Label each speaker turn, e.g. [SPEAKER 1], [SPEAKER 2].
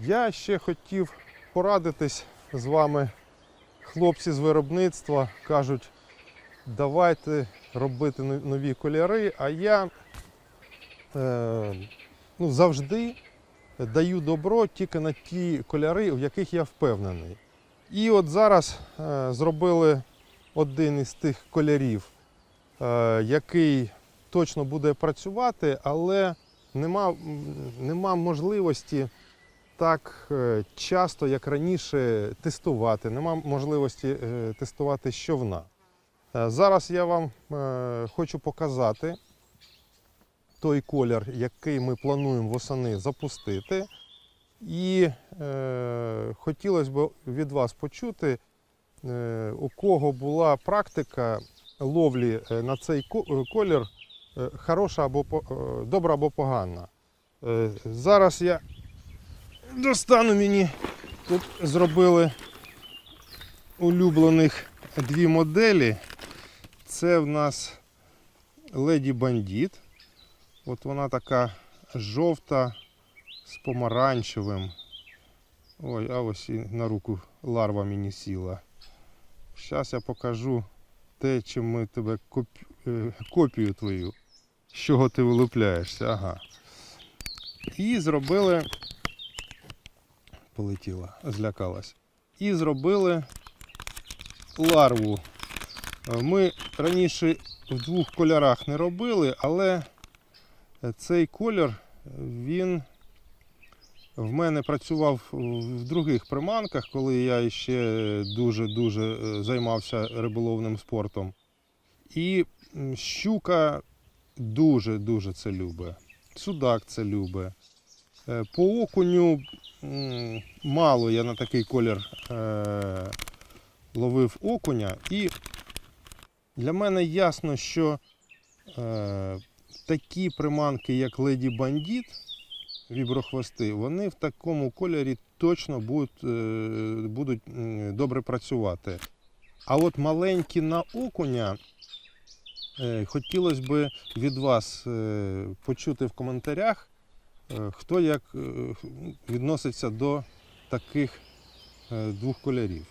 [SPEAKER 1] Я ще хотів порадитись з вами. Хлопці з виробництва кажуть, давайте робити нові кольори, а я е, ну, завжди даю добро тільки на ті кольори, в яких я впевнений. І от зараз е, зробили один із тих кольорів, е, який точно буде працювати, але нема, нема можливості так е, часто, як раніше, тестувати. Нема можливості е, тестувати щовна. Е, Зараз я вам хочу показати той колір, який ми плануємо восени запустити. І е, хотілося б від вас почути, е, у кого була практика ловлі на цей колір, хороша або добра або погана. Е, зараз я достану мені. Тут зробили улюблених дві моделі. Це в нас Леді Бандіт. От вона така жовта з помаранчевим. Ой, а ось і на руку ларва мені сіла. Зараз я покажу те, чим ми тебе е, копію твою, з чого ти вилупляєшся. Ага. І зробили. Полетіла, злякалась. І зробили ларву. Ми раніше в двох кольорах не робили, але цей колір він в мене працював в других приманках, коли я ще дуже-дуже е, займався риболовним спортом. І щука дуже-дуже це любить. Судак це любить. Е, По окуню мало я на такий колір е, ловив окуня. І для мене ясно, що е, такі приманки, як Леді Бандіт, віброхвости, вони в такому кольорі точно будуть, е, будуть добре працювати. А от маленькі на окуня хотілося б від вас почути в коментарях, хто як е, відноситься до таких е, двох кольорів.